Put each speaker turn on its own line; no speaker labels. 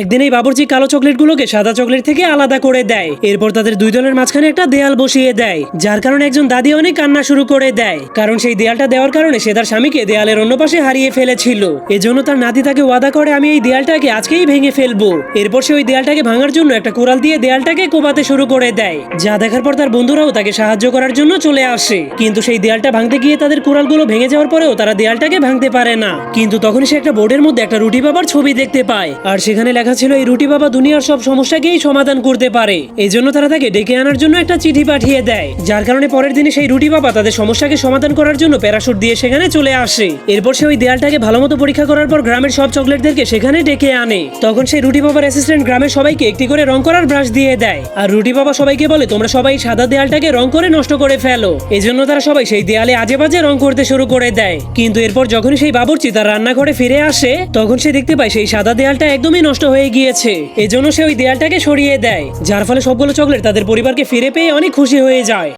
একদিন এই বাবুর্চি কালো চকলেটগুলোকে সাদা চকলেট থেকে আলাদা করে দেয়। এরপর তাদের দুই দলের মাঝখানে একটা দেয়াল বসিয়ে দেয়, যার কারণে একজন দাদি অনেক কান্না শুরু করে দেয়। কারণ সেই দেয়ালটা দেওয়ার কারণে সে তার স্বামীকে দেয়ালের অন্য পাশে হারিয়ে ফেলেছিল। এজন্য তার নাতি তাকে ওয়াদা করে, আমি এই দেয়ালটাকে আজকেই ভেঙে ফেলব। এরপর সে ওই দেয়ালটাকে ভাঙার জন্য একটা কোরাল দিয়ে দেয়ালটাকে কোপাতে শুরু করে দেয়। যা দেখার পর তার বন্ধুরাও তাকে সাহায্য করার জন্য চলে আসে। কিন্তু সেই দেয়ালটা ভাঙতে গিয়ে তাদের কোরালগুলো ভেঙে যাওয়ার পরেও তারা দেয়ালটাকে ভাঙতে পারে না। কিন্তু তখন সে একটা বোর্ডের মধ্যে একটা রুটি বাবার ছবি দেখতে পায়। আর সেখানে লেখা ছিল এই রুটি বাবা দুনিয়ার সব সমস্যাকেই সমাধান করতে পারে। এই জন্য তারা তাকে ডেকে আনার জন্য একটা চিঠি পাঠিয়ে দেয়। যার কারণে পরের দিনে সেই রুটি বাবা তাদের সমস্যাকে সমাধান করার জন্য প্যারাশুট দিয়ে সেখানে চলে আসে। এরপর সে ওই দেয়ালটাকে ভালো মতো পরীক্ষা করার পর গ্রামের সব চকলেটদেরকে সেখানে ডেকে আনে। তখন সেই রুটি বাবার অ্যাসিস্ট্যান্ট গ্রামের সবাইকে একটি করে রং করার ব্রাশ দিয়ে দেয়। আর রুটি বাবা সবাইকে বলে, তোমরা সবাই সাদা দেয়ালটাকে রং করে নষ্ট করে ফেলো। এজন্য তারা সবাই সেই দেয়ালে আজে বাজে রং করতে শুরু করে দেয়। কিন্তু এরপর যখন সেই বাবুর্চি তার রান্নাঘরে ফিরে আসে, তখন সে দেখতে পায় সেই সাদা দেয়ালটা একদমই নষ্ট হয়ে গিয়েছে। এজন্য সে ওই দেয়ালটাকে সরিয়ে দেয়, যার ফলে সবগুলো চকলেট তাদের পরিবারকে ফিরে পেয়ে অনেক খুশি হয়ে যায়।